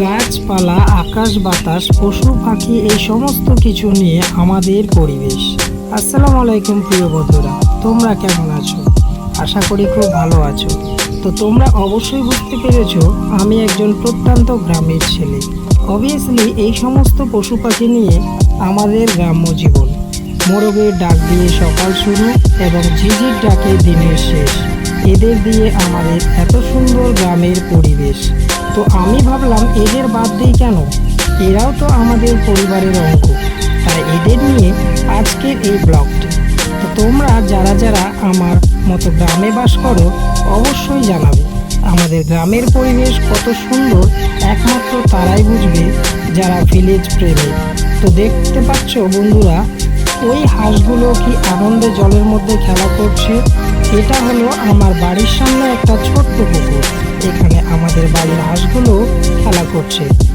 গাছপালা, আকাশ বাতাস, পশু, পাখি, এই সমস্ত কিছু নিয়ে আমাদের পরিবেশ। আসসালামু আলাইকুম প্রিয় বন্ধুরা, তোমরা কেমন আছো? আশা করি খুব ভালো আছো। তো তোমরা অবশ্যই বুঝতে পেরেছ, আমি একজন প্রত্যন্ত গ্রামের ছেলে। অবভিয়াসলি এই সমস্ত পশু, পাখি নিয়ে আমাদের গ্রাম্য জীবন। মোরগের ডাক দিয়ে সকাল শুরু এবং ঝিঝির ডাকে দিনের শেষ। এদের দিয়ে আমাদের এত সুন্দর গ্রামের পরিবেশ। তো আমি ভাবলাম, এদের বাদ দিই কেন? এরাও তো আমাদের পরিবারের অঙ্গ। তাই এদের নিয়ে আজকের এই ব্লগটি। তো তোমরা যারা যারা আমার মতো গ্রামে বাস করো, অবশ্যই জানাবে, আমাদের গ্রামের পরিবেশ কত সুন্দর। একমাত্র তারাই বুঝবে যারা ভিলেজ প্রেমী তো দেখতে পাচ্ছ বন্ধুরা, ওই হাঁসগুলো কি আনন্দে জলের মধ্যে খেলা করছে। এটা হলো আমার বাড়ির সামনে একটা ছোট্ট পুকুর। এখানে আমাদের বাড়ির হাঁসগুলো খেলা করছে।